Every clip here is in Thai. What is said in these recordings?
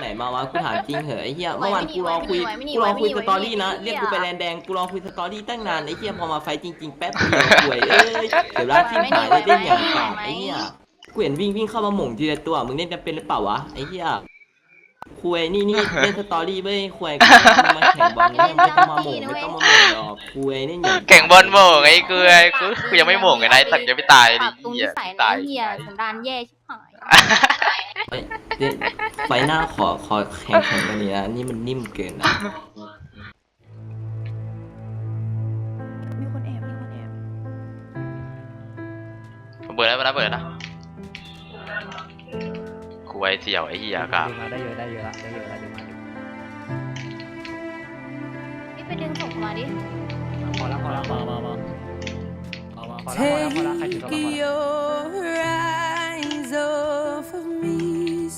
ไหนมาวะกูถามจริงเหอะไอ้เหี้ยเมื่อวานกูรอคุยกูรอคุยสตอรี่นะเรียกกูไปแลนแดงกูรอคุยสตอรี่ตั้งนานไอ้เหี้ยพอมาไฟจริง ๆแป๊บเดียวป่วยเอ้ยเดี๋ยวร้านที่หายได้เล่นอย่างกากไอ้เหี้ยกูเห็นวิ่งวิ่งเข้ามาหม่งทีละตัวมึงเล่นจะเป็นหรือเปล่าวะไอ้เหี้ยคุยนี่นี่เล่นสตอรี่เว้ยคุยกูมาแข่งบอลเนี่ยไม่ต้องมาหม่งไม่ต้องมาหม่งหรอกคุยนี่อย่างแข่งบอลหม่งไอ้กูไอ้กูยังไม่หม่งไงนายสัตว์ยังไม่ตายดิเหี้ยสัยตานะยเฮียสันดานแย่ชิบหาย เอ้ยเดี๋ยวไฟหน้าขอขอแข่งแข่งกันนี้นะนี่มันนิ่มเกินนะมีคนแอบมีคนแอบเปิดแล้วเปิดแล้วเปิดแล้วนะกูไอ้เสี่ยวไอ้เหี้ยกะได้เยอะได้เยอะละได้เยอะละเดี๋ยวมานี่ไปดึงส่งมาดิพอแล้วพอแล้วพอแล้วพอแล้วพอแล้วพอแล้วพอแล้วใครถือโทรศัพท์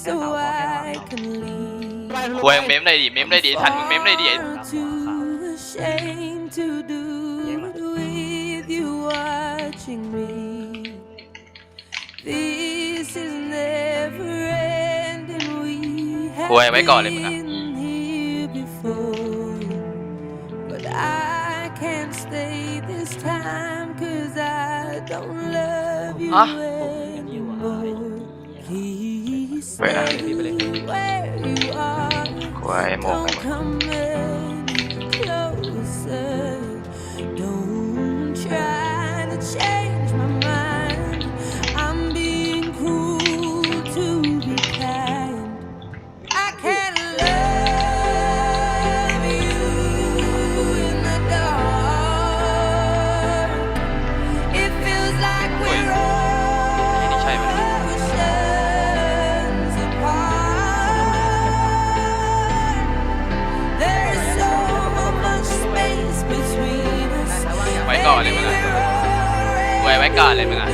so I can leave. กูยังเมมได้ดิเมมได้ดิทันมึงเมมได้ดิไอ้ I'm too ashamed to do it with you watching me. This is never ending. We กูไว้ have ไว้ก่อนเลยมึงอะ been here before. But I can't stay this time cause I don't love you Hả? anymore. Please Vậy à? stay where you are. กูไอ้โหม่ง Don't come any ว้ก่อนเลยมึงอะกูไว้ไว้ก่อนเลยมึงอะ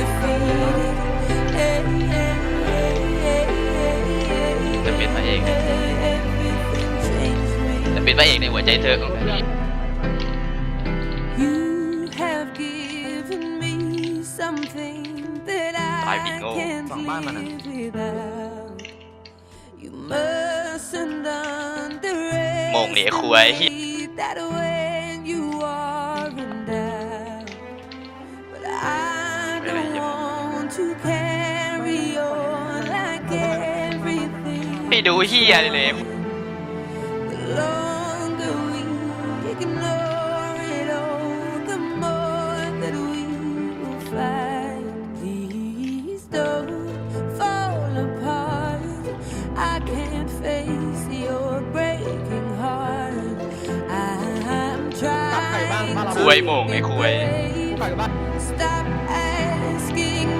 จะเป็นพระเอก จะเป็นพระเอกในหัวใจเธอของพี่ You have given me something that I ตายผิดโง่ can't ฝั่งบ้านมันอะ live without. You mustn't underestimate โหม่งเหนียคุย that when ไม่ดูเฮียเลยเลย The longer we ignore it all, the more that we will fight. Please don't fall apart. I can't face your breaking heart. I'm trying คุยโหม่งไอ้คุย to stop asking me ไว้ to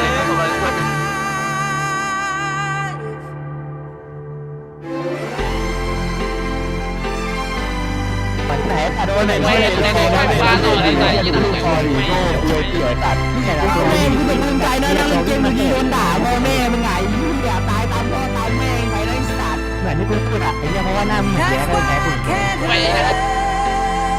โดนไหนไม่ได้ไม่ได้ไม่ได้ฟ้าต่อได้ไหนยังต้องคอดีโง่เกี่ยวเกี่ยวตัดนี่ไงนะพ่อเป็นภูมิใจนะนะมึงเกมมึงโดนด่าพ่อแม่มึงไงอย่าตายตามพ่อตามแม่ไปแล้วไอ้สัตว์เหมือนที่กูพูดอะไอ้เนี่ยเพราะว่าหน้ามึงเหมือนแย่ก็แพ้กู Can't